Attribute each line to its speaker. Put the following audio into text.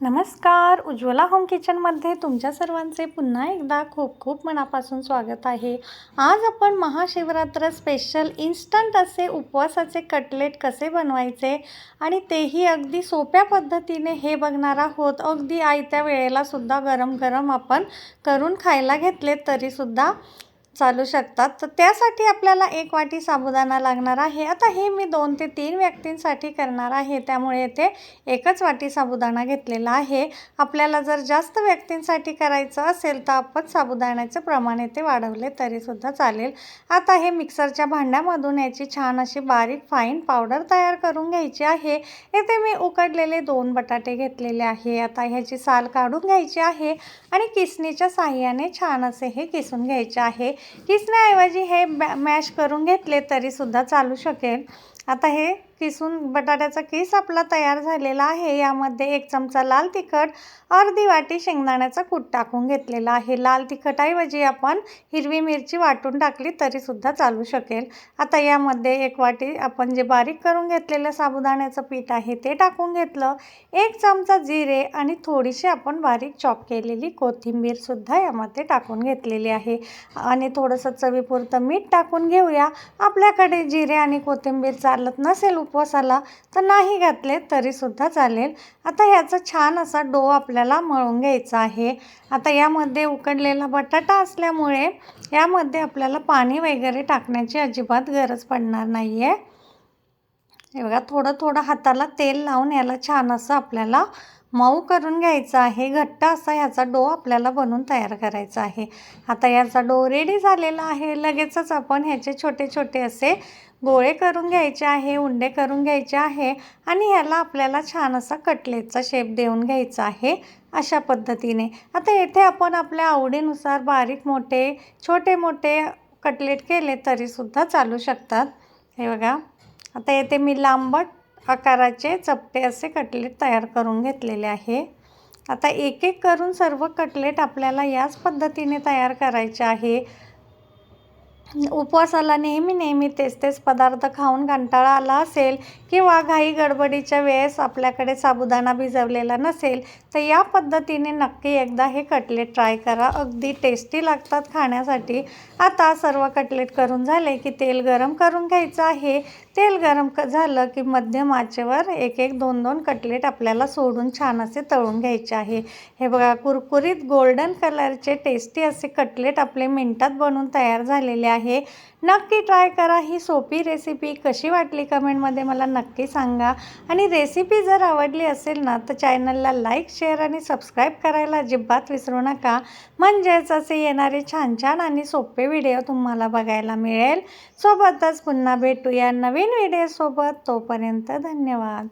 Speaker 1: नमस्कार. उज्ज्वला होम किचनमध्ये तुमच्या सर्वांचे पुन्हा एकदा खूप खूप मनापासून स्वागत आहे. आज आपण महाशिवरात्र स्पेशल इन्स्टंट असे उपवासाचे कटलेट कसे बनवायचे आणि तेही अगदी सोप्या पद्धतीने हे बघणार आहोत. अगदी आयत्या वेळेलासुद्धा गरम गरम आपण करून खायला घेतले तरीसुद्धा चालू शकतात. तर त्यासाठी आपल्याला एक वाटी साबुदाणा लागणार आहे. आता हे मी दोन ते तीन व्यक्तींसाठी करणार आहे. त्यामुळे येथे एकच वाटी साबुदाणा घेतलेला आहे. आपल्याला जर जास्त व्यक्तींसाठी करायचं असेल तर आपण साबुदाण्याचे प्रमाण येथे वाढवले तरीसुद्धा चालेल. आता हे मिक्सरच्या भांड्यामधून याची छान अशी बारीक फाईन पावडर तयार करून घ्यायची आहे. येथे मी उकडलेले दोन बटाटे घेतलेले आहे. आता ह्याची साल काढून घ्यायची आहे आणि किसणीच्या साह्याने छान असे हे किसून घ्यायचे आहे. किसण्याऐवजी हे बॅ मॅश करून घेतले तरीसुद्धा चालू शकेल. आता हे किसून बटाट्याचा किस आपला तयार झालेला आहे. यामध्ये एक चमचा लाल तिखट अर्धी वाटी शेंगदाण्याचा कूट टाकून घेतलेला आहे. लाल तिखटाऐवजी आपण हिरवी मिरची वाटून टाकली तरीसुद्धा चालू शकेल. आता यामध्ये एक वाटी आपण जे बारीक करून घेतलेलं साबुदाण्याचं पीठ आहे ते टाकून घेतलं. एक चमचा जिरे आणि थोडीशी आपण बारीक चॉप केलेली कोथिंबीरसुद्धा यामध्ये टाकून घेतलेली आहे. आणि थोडंसं चवीपुरतं मीठ टाकून घेऊया. आपल्याकडे जिरे आणि कोथिंबीर चालत नसेल उपवासाला तर नाही घातले तरीसुद्धा चालेल. आता ह्याचा छान असा डो आपल्याला मळून घ्यायचा आहे. आता यामध्ये उकडलेला बटाटा असल्यामुळे यामध्ये आपल्याला पाणी वगैरे टाकण्याची अजिबात गरज पडणार नाही आहे हे बघा थोडं थोडं हाताला तेल लावून याला छान असं आपल्याला मऊ करून घ्यायचं आहे. घट्ट असा ह्याचा डो आपल्याला बनवून तयार करायचा आहे. आता याचा डो रेडी झालेला आहे. लगेचच आपण ह्याचे छोटे छोटे असे गोळे करून घ्यायचे आहे उंडे करून घ्यायचे आहे आणि ह्याला आपल्याला छान असा कटलेटचा शेप देऊन घ्यायचा आहे अशा पद्धतीने. आता येथे आपण आपल्या आवडीनुसार बारीक मोठे छोटे मोठे कटलेट केले तरीसुद्धा चालू शकतात. हे बघा आता येथे मी लांबट आकाराचे चपटे असे कटलेट तयार करून घेतलेले आहे. आता एक एक करून सर्व कटलेट आपल्याला याच पद्धतीने तयार करायचे आहे. उपवासाला नेहमी नेहमी तेच तेच पदार्थ खाऊन कंटाळा आला असेल किंवा घाई गडबडीच्या वेळेस आपल्याकडे साबुदाणा भिजवलेला नसेल तर या पद्धतीने नक्की एकदा हे कटलेट ट्राय करा. अगदी टेस्टी लागतात खाण्यासाठी. आता सर्व कटलेट करून झाले की तेल गरम करून घ्यायचं आहे. तेल गरम क झालं की मध्यम आचेवर एक एक दोन दोन कटलेट आपल्याला सोडून छान असे तळून घ्यायचे आहे. हे बघा कुरकुरीत गोल्डन कलरचे टेस्टी असे कटलेट आपले मिनटात बनवून तयार झालेले आहे आहे. नक्की ट्राय करा. ही सोपी रेसिपी कशी वाटली कमेंटमध्ये मला नक्की सांगा. आणि रेसिपी जर आवडली असेल ना तर चॅनलला लाईक शेअर आणि सबस्क्राईब करायला अजिबात विसरू नका. म्हणजेच असे येणारे छान छान आणि सोपे व्हिडिओ तुम्हाला बघायला मिळेल. सोबतच पुन्हा भेटूया नवीन व्हिडिओसोबत तोपर्यंत धन्यवाद.